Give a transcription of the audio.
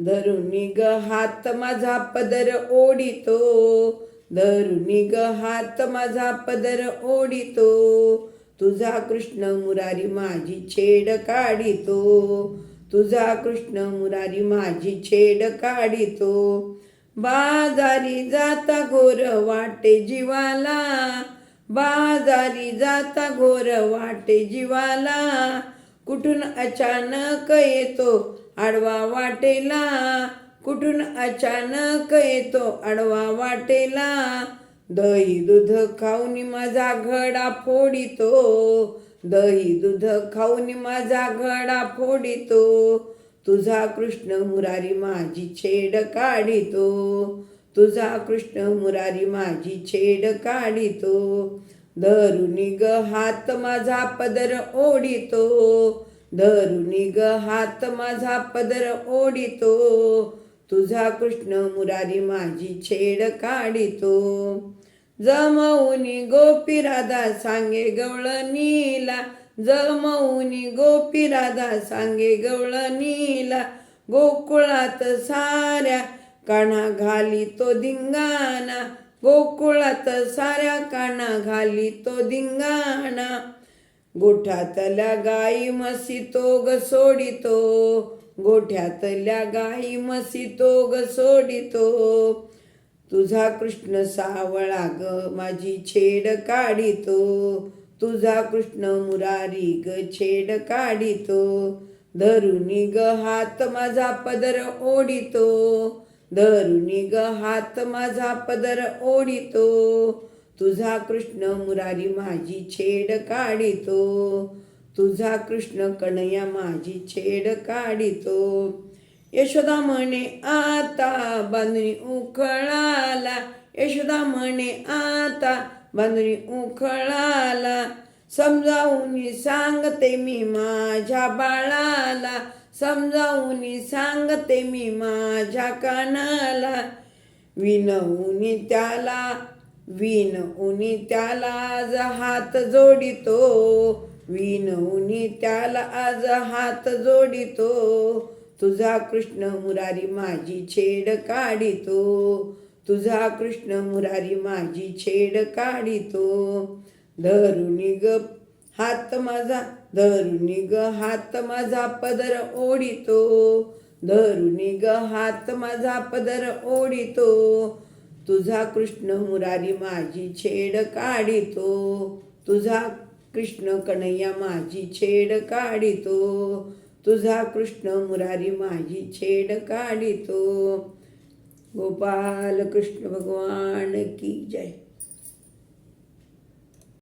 धरुनी ग हात माझा पदर ओढितो. धरुनी ग हात माझा पदर ओढितो. तुझा कृष्ण मुरारी माझी छेड काढितो. तुझा कृष्ण मुरारी माझी छेड काढितो. बाजारी जाता घोर वाटे जीवाला. बाजारी जाता घोर वाटे जीवाला. कुठून अचानक येतो आडवा वाटेला? कुठून अचानक येतो आडवा वाटेला? दही दूध खाऊन माझा घडा फोडितो. दही दूध खाऊन माझा घडा फोडितो. तुझा कृष्ण मुरारी माझी छेड काढितो. तुझा कृष्ण मुरारी माझी छेड काढितो. धरुनी ग हात माझा पदर ओढितो. धरुनी ग हात माझा पदर ओढितो. तुझा कृष्ण मुरारी माझी छेड काढितो. जमवनी गोपी राधा सांगे गवळ नीला. जमवूनी गोपी राधा सांगे गवळ नीला. गोकुळात साऱ्या कणा घाली तो धिंगाणा. गोकुळात साऱ्या काना घाली तो धिंगाणा. गोठ्यातल्या गाई मसी तो ग सोडितो. गोठ्यातल्या गाई मसी तो ग सोडितो. तुझा कृष्ण सावळा ग माझी छेड काढितो. तुझा कृष्ण मुरारी ग छेड काढितो. धरुनी ग हात माझा पदर ओढितो. धरुणी ग हात माझा पदर ओढितो. तुझा कृष्ण मुरारी माझी छेड काढितो. तुझा कृष्ण कणया माझी छेड काढितो. यशोदा म्हणे आता बांधणी उखळाला. यशोदा म्हणे आता बांधणी उखळाला. समजावून सांगते मी माझ्या बाळाला. समजावून सांगते मी माझ्या कानाला. विनवून त्याला विनवून त्याला आज हात जोडितो. विनवून त्याला आज हात जोडितो. तुझा कृष्ण मुरारी माझी छेड काढितो. तुझा कृष्ण मुरारी माझी छेड काढितो. धरुणी गप्प हात माझा धरुनी ग हात माझा पदर ओढितो. धरुनी ग हात माझा पदर ओढितो. तुझा कृष्ण मुरारी माझी छेड काढितो. तुझा कृष्ण कन्हैया माझी छेड काढितो. तुझा कृष्ण मुरारी माझी छेड काढितो. गोपाल कृष्ण भगवान की जय.